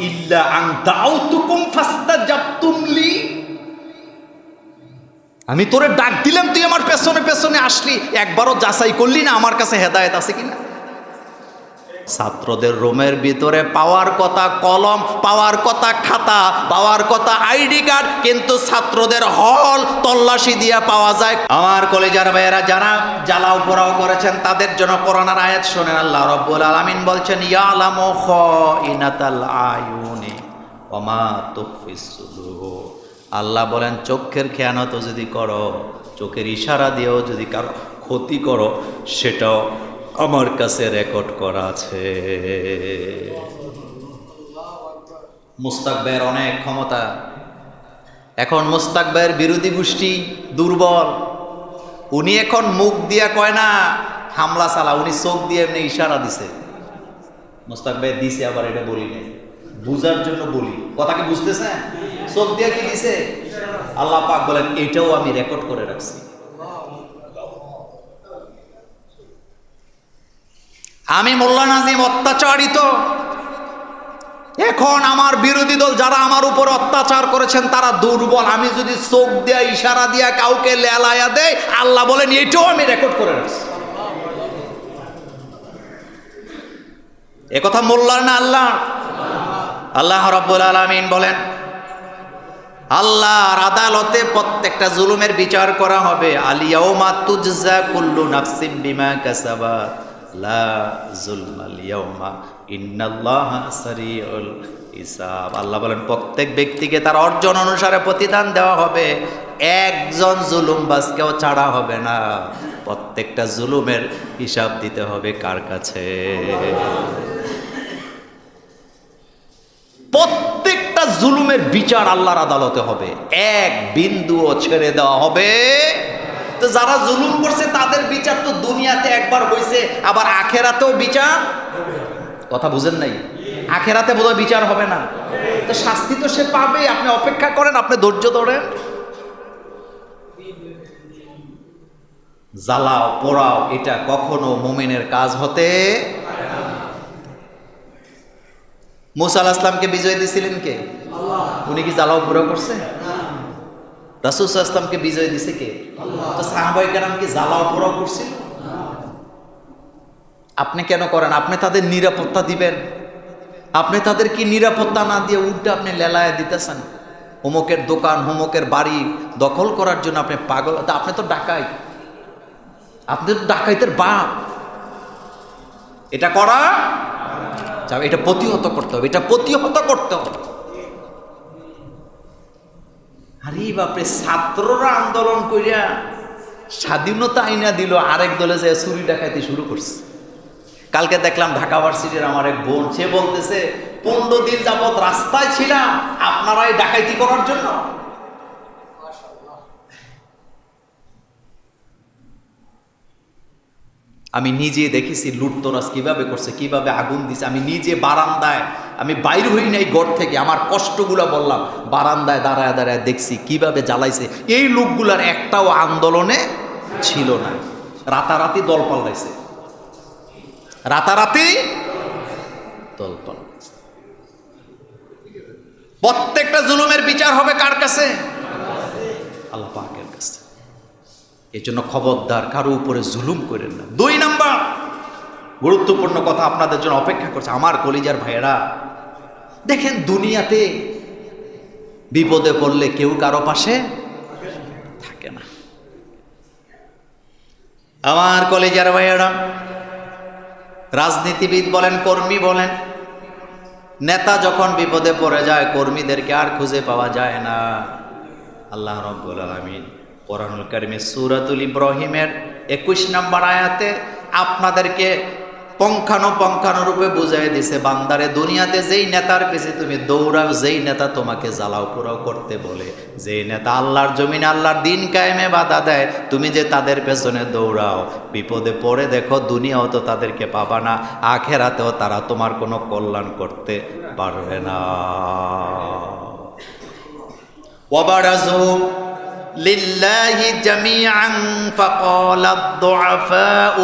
ইল্লা আং আমি তোরে ডাক দিলাম, তুই আমার পেছনে পেছনে আসলি। একবারও যাচাই করলি না, আমার কাছে হেদায়েত আছে কিনা? ছাত্রদের রুমের ভিতরে পাওয়ার কথা কলম, পাওয়ার কথা খাতা, পাওয়ার কথা আইডি কার্ড, কিন্তু ছাত্রদের হল তল্লাশি দিয়ে পাওয়া যায়। আমার কলেজার ভাইয়েরা যারা জ্বালাও পোড়াও করেছেন, তাদের জন্য করোনার আয়াত শোনেন। আল্লাহ রব্বুল আলামিন বলছেন, ইয়ালামু খাইনাতাল আয়ুনি ওমা তুফিস সুদূর। আল্লাহ বলেন, চোখের খেয়ানত যদি করো, চোখের ইশারা দিয়েও যদি কারও ক্ষতি করো, সেটাও আমার কাছে রেকর্ড করা আছে। মুস্তাক ভাইয়ের অনেক ক্ষমতা। এখন মুস্তাক ভাইয়ের বিরোধী গোষ্ঠী দুর্বল। উনি এখন মুখ দিয়া কয় না, হামলা চালা, উনি চোখ দিয়ে এমনি ইশারা দিছে। মুস্তাক ভাই দিছে, আবার এটা বলি নাই। বুঝার জন্য বলি। কথা কি বুঝতেছেন? চোখ দিয়ে কি দিছে? আল্লাহ পাক বলেন, এটাও আমি রেকর্ড করে রাখছি। আমি মোল্লা নাজিম অত্যাচারিত। এখন আমার বিরোধী দল যারা আমার উপর অত্যাচার করেছেন, তারা দুর্বল। আমি যদি চোখ দিয়া ইশারা দিয়া কাউকে লেলায়া দেয় আল্লাহ বলেন, এটাও আমি রেকর্ড করে রাখছি। একথা মোল্লার না আল্লাহ আল্লাহ রব্বুল আলমিন বলেন, আল্লাহর আদালতে প্রত্যেকটা জুলুমের বিচার করা হবে। আলিয়াউমা তুজজা কুল্লু নাফসিম বিমা কাসাবাত। লা আল্লাহ বলেন, প্রত্যেক ব্যক্তিকে তার অর্জন অনুসারে প্রতিদান দেওয়া হবে। একজন জুলুম বাসকেও ছাড়া হবে না। প্রত্যেকটা জুলুমের হিসাব দিতে হবে কার কাছে? প্রত্যেকটা জুলুমের বিচার আল্লাহর আদালতে হবে। এক বিন্দুও ছেড়ে দেওয়া হবে তো যারা জুলুম করছে, তাদের বিচার তো দুনিয়াতে একবার হয়েছে আবার আখেরাতেও বিচার কথা বুঝেন নাই? আখেরাতে বোধহয় বিচার হবে না। তো শাস্তি তো সে পাবে, আপনি অপেক্ষা করেন, আপনি ধৈর্য ধরেন। জ্বালাও, পোড়াও, এটা কখনো মোমেনের কাজ হতে মুসা আল আসলামকে বিজয় দিছিলেন কে? উনি কি জ্বালাও পুরো করছে? রাসুল আসলামকে বিজয় দিছে কে? তো সাহাবাই কেরাম কি জ্বালাও পুরো করছিল? আপনি কেন করেন? আপনি তাদের নিরাপত্তা দিবেন। আপনি তাদের কি নিরাপত্তা না দিয়ে উল্টে আপনি লেলায় দিতেছেন? হোমকের দোকান হোমকের বাড়ি দখল করার জন্য আপনি পাগল? আপনি তো ডাকাই। আপনি তো ডাকাইতের বাপ। এটা করা? যাবে এটা প্রতিহত করতে হবে। এটা প্রতিহত করতে হবে। আরে বাপরে ছাত্ররা আন্দোলন করিয়া স্বাধীনতা আইনা দিল, আরেক দলে যে চুরি ডাকাইতে শুরু করছে। কালকে দেখলাম ঢাকা ভার্সিটির আমার এক বোন, সে বলতেছে, পনেরো দিন যাবৎ রাস্তায় ছিলাম, আপনারাই ডাকাইতি করার জন্য। আমি নিজে দেখেছি লুটতরাজ কীভাবে করছে, কীভাবে আগুন দিছে। আমি নিজে বারান্দায় আমি বাইর হই নাই ঘর থেকে, আমার কষ্টগুলো বললাম, বারান্দায় দাঁড়ায় দাঁড়ায় দেখছি কীভাবে জ্বালাইছে। এই লোকগুলার একটাও আন্দোলনে ছিল না। রাতারাতি দল পাল্টাইছে। রাতারাতি দল পাল্টাইছে। প্রত্যেকটা জুলুমের বিচার হবে কার কাছে? আল্লাহ পাকের কাছে। এই জন্য খবরদার, কারও উপরে জুলুম করেন না। দুই নাম্বার গুরুত্বপূর্ণ কথা আপনাদের জন্য অপেক্ষা করছে আমার কলিজার ভাইয়েরা। দেখেন দুনিয়াতে বিপদে পড়লে কেউ কারও পাশে থাকে না। আমার কলেজার ভাইয়েরা, রাজনীতিবিদ বলেন, কর্মী বলেন, নেতা যখন বিপদে পড়ে যায়, কর্মীদেরকে আর খুঁজে পাওয়া যায় না। আল্লাহ রব্বুল আলমিন কোরআনুল কারিমে সুরাতুল ইব্রাহিমের একুশ নম্বর আয়াতে আপনাদেরকে পঙ্খানো পঙ্খানো রূপে বুঝাই দিছে বান্দারে দুনিয়াতে যেই নেতার পেছে তুমি দৌড়াও যেই নেতা তোমাকে জ্বালাও পোড়াও করতে বলে যেই নেতা আল্লাহর জমিন আল্লাহর দিন কায়েমে বাধা দেয় তুমি যে তাদের পেছনে দৌড়াও বিপদে পড়ে দেখো দুনিয়াও তো তাদেরকে পাবা না আখেরাতেও তারা তোমার কোনো কল্যাণ করতে পারবে না وبرزوا لله جميعا فقال الضعفاء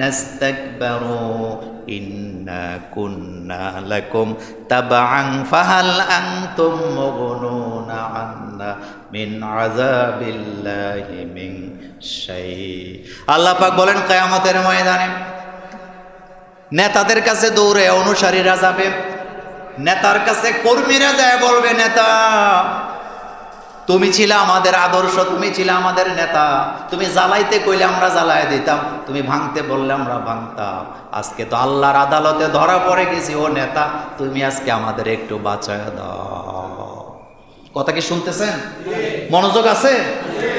للذين استكبروا ইন্না কুন্না লাকুম তাবাআন ফাহাল আনতুম মুগনুনা আন্না মিন আযাবিল্লাহি মিন শাই আল্লাহ পাক বলেন কিয়ামতের ময়দানে নেতাদের কাছে দৌড়ে অনুসারীরা যাবে নেতার কাছে কর্মীরা যায় বলবে নেতা তুমি ছিলে আমাদের আদর্শ, তুমি ছিলে আমাদের নেতা। তুমি জ্বালাইতে কইলে আমরা জ্বালাই দিতাম, তুমি ভাঙতে বললে আমরা ভাঙতাম। আজকে তো আল্লাহর আদালতে ধরা পড়ে গেছি, ও নেতা, তুমি আজকে আমাদের একটু বাঁচায় দাও। কথা কি শুনতেছেন? মনোযোগ আছে?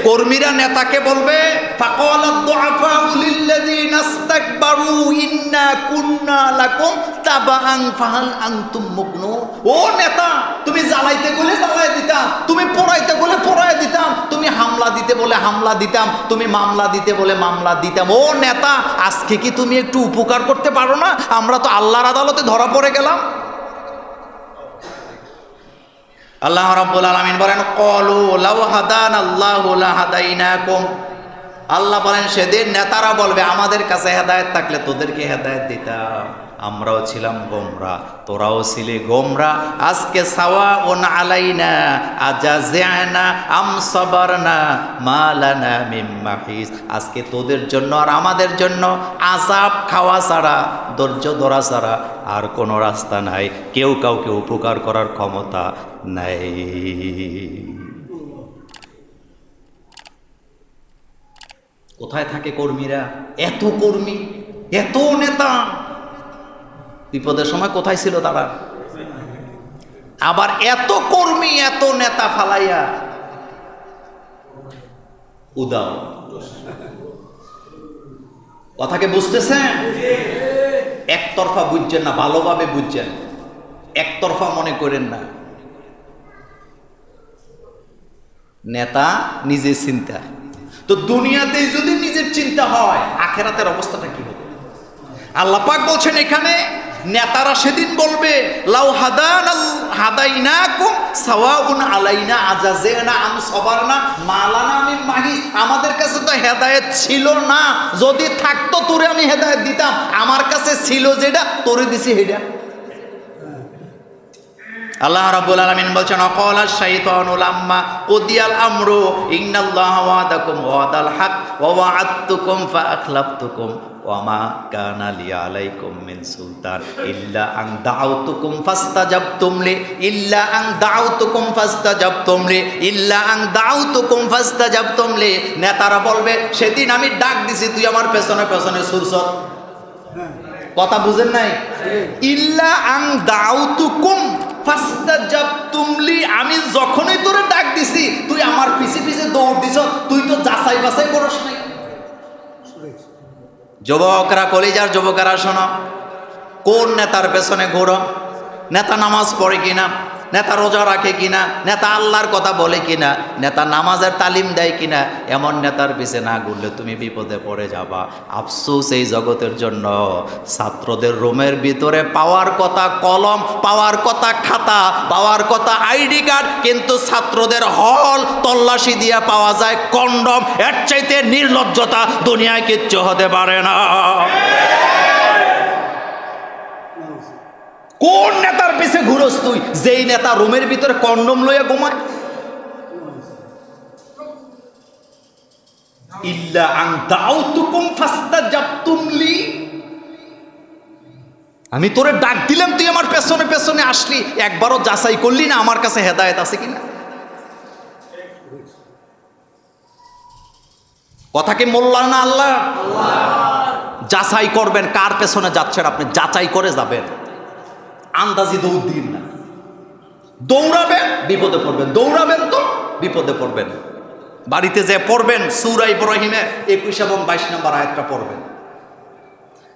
কর্মীরা নেতাকে বলবে ও নেতা তুমি জ্বালাইতে বলে জ্বালাই দিতাম, তুমি পোড়াইতে বলে পোড়াই দিতাম, তুমি হামলা দিতে বলে হামলা দিতাম, তুমি মামলা দিতে বলে মামলা দিতাম। ও নেতা, আজকে কি তুমি একটু উপকার করতে পারো না? আমরা তো আল্লাহর আদালতে ধরা পড়ে গেলাম। আল্লাহ রাব্বুল আলামিন বলেন, কলু লাউ হাদান আল্লাহু লাহাদাইনাকুম। আল্লাহ বলেন, সেদিন নেতারা বলবে, আমাদের কাছে হেদায়েত থাকলে তোদেরকে হেদায়েত দিতাম। আমরাও ছিলাম গোমরা, তোরাও ছিলে গোমরা। আজকে সাওয়া ও না আলাই ওন আলাইনা, আজাজিআনা, আম সাবারনা মালানা মিম মাহিস আজকে তোদের জন্য আর আমাদের জন্য আজাব খাওয়া ছাড়া, ধৈর্য ধরা ছাড়া আর কোনো রাস্তা নাই। কেউ কাউকে উপকার করার ক্ষমতা নাই। কোথায় থাকে কর্মীরা? এত কর্মী, এত নেতা। বিপদের সময় কোথায় ছিল তারা? আবার এত কর্মী, এত নেতা ফালাইয়া। উদাও। কথাকে বুঝতেছেন? একতরফা বুঝছেন না, ভালোভাবে বুঝছেন। একতরফা মনে করেন না। নেতা নিজের চিন্তা। তো দুনিয়াতে যদি নিজের চিন্তা হয়, আখেরাতের অবস্থাটা কি হবে? আল্লাহ পাক বলছেন এখানে নেতারা সেদিন বলবে, লাউ হাদান হাদাইনাকুম সাওয়াউন আলাইনা আজাজেনা আম সবারনা মালানা মিন মাহি। আমাদের কাছে তো হেদায়েত ছিল না। যদি থাকতো তোরে আমি হেদায়েত দিতাম। আমার কাছে ছিল যেটা, তোরে দিছি হেডা আল্লাহ রাব্বুল আলামিন বলছেন, অকলা শাইতানু লাম্মা কুদিয়াল আমরু ইন্নাল্লাহা ওয়াদাকুম ওয়াদাল হক ওয়া ওয়া'আদতুকুম ফাআখলাফতুকুম। ওয়া মা কানা লি আলাইকুম মিন সুলতান। ইল্লা আন দাউতুকুম ফাস্তাজাবতুম লি। ইল্লা আন দাউতুকুম ফাস্তাজাবতুম লি। ইল্লা আন দাউতুকুম ফাস্তাজাবতুম লি। নেতারা বলবে, সেদিন আমি ডাক দিছি, তুই আমার পেছনে পেছনে সুরসত কথা বুঝেন নাই? ইল্লা আং দাউতুকুম আমি যখনই তোরে ডাক দিছি, তুই আমার পিছে পিছে দৌড় দিছ। তুই তো যাচাই বাছাই করস নাই। যুবকরা কলিজার যুবকেরা শোনো কোন নেতার পেছনে ঘোরো? নেতা নামাজ পড়ে কিনা? নেতা রোজা রাখে কিনা, নেতা আল্লাহর কথা বলে কিনা, নেতা নামাজের তালিম দেয় কিনা, এমন নেতার পিছে না ঘুরলে তুমি বিপদে পড়ে যাবা। আফসোস এই জগতের জন্য। ছাত্রদের রুমের ভিতরে পাওয়ার কথা কলম, পাওয়ার কথা খাতা, পাওয়ার কথা আইডি কার্ড, কিন্তু ছাত্রদের হল তল্লাশি দিয়ে পাওয়া যায় কন্ডম। এর চাইতে নির্লজ্জতা দুনিয়ায় কিচ্ছু হতে পারে না। কোন নেতার পিছে ঘুরস তুই? যেই নেতা রুমের ভিতরে কন্ডম লইয়া ঘুমায়। ইল্লা দাউতুকুম লি। আমি তোরে ডাক দিলাম তুই আমার পেছনে পেছনে আসলি। একবারও যাচাই করলি না আমার কাছে হেদায়েত আছে কিনা? কথা কি মোল্লা না আল্লাহ যাচাই করবেন কার পেছনে যাচ্ছেন আপনি? যাচাই করে যাবেন। আন্দাজি দৌড় দিন না। দৌড়াবেন, বিপদে পড়বেন। দৌড়াবেন তো, বিপদে পড়বেন। বাড়িতে যে পড়বেন, সুরা ইব্রাহিমের একুশ এবং বাইশ নম্বর আয়াতটা পড়বেন।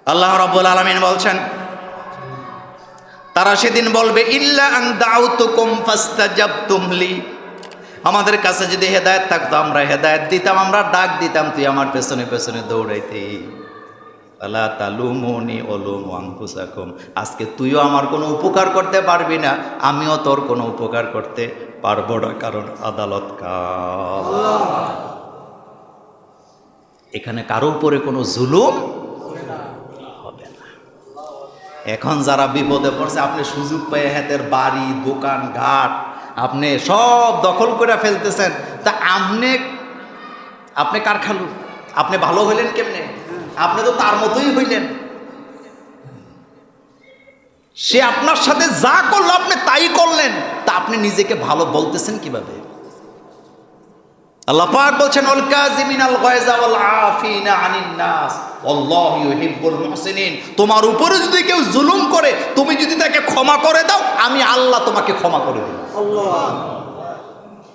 আল্লাহ রাব্বুল আলামিন বলছেন, তারা সেদিন বলবে, ইল্লা আং দাউতুকুম ফাস্তাজাবতুম লি। আমাদের কাছে যদি হেদায়েত থাকতো, আমরা হেদায়েত দিতাম, আমরা ডাক দিতাম, তুই আমার পেছনে পেছনে দৌড়াইতে। আলা তালুমনি অলুম আংফুসাকুম আজকে তুইও আমার কোনো উপকার করতে পারবি না, আমিও তোর কোনো উপকার করতে পারব না, কারণ আদালত কাল এখানে কারও উপরে কোনো জুলুম হবে না। এখন যারা বিপদে পড়ছে, আপনি সুযোগ পেয়ে হাতের বাড়ি, দোকান, ঘাট, আপনি সব দখল করে ফেলতেছেন। তা আপনি আপনি কার খালু? আপনি ভালো হইলেন কেমনে? আপনি তো তার মতোই হইলেন। সে আপনার সাথে যা করল আপনি তাই করলেন, তা আপনি নিজেকে ভালো বলতেছেন কীভাবে? আল্লাহ বলছেন, অল কাযিমিনাল গায়জা ওয়াল আফিনা আনিন নাস। আল্লাহু তোমার উপরে যদি কেউ জুলুম করে, তুমি যদি তাকে ক্ষমা করে দাও, আমি আল্লাহ তোমাকে ক্ষমা করে দেব।